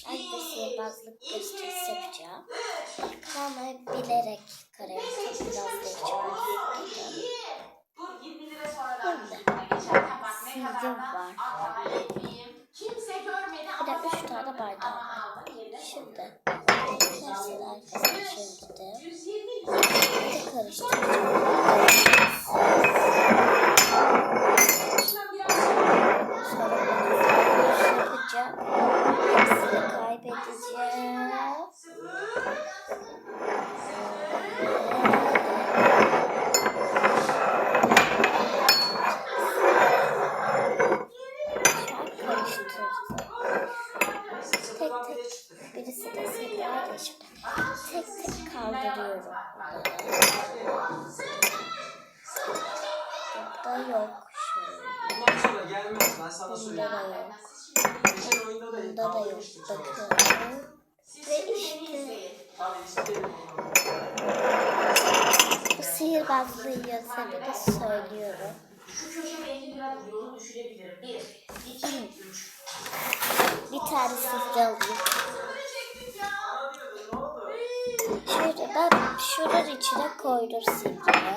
bir sihirbazlık gösterisi yapacağım. Kamerayı bilerek kareye biraz değiştirmek istedim. Dur 20 lira sonra ver. Şimdi Geçerken bak ne sizin var. Bir de üç tane Ama var. Şimdi hepsini arkasına çevirdim. 120 Bir de karıştıracağım. Şuna biraz şey- Sonra bunu yapacağım. Karıştırdım. Tek tek birisi de şimdi tek tek kaldırıyorum. Burada yok. Bundan sonra gelmez ben sana söyleyeyim. Geçen oyunda da da. Bakıyorum. Ve işte-. Bu sihirbazlığı yöntemini söylüyorum. Şu köşede 50 lira onu düşürebilirim. 1, 2, 3. Bir tane sizde alayım. Şöyle ben şunun içine koydum silgiyi.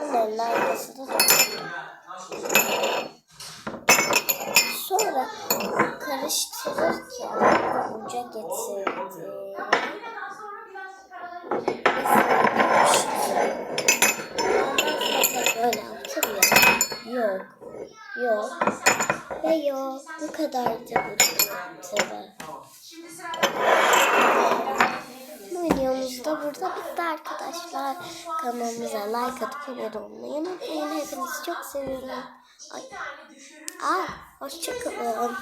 Bunların arkasını tuttum. Ya, şey. Ondan sonra böyle ya. Yok. Yok. Ve yok. Bu kadardı bu sıra Bu videomuz da burada bitti arkadaşlar. Kanalımıza like atıp abone olmayı unutmayın. Hepinizi çok seviyorum. Ay. Aa, hoşçakalın.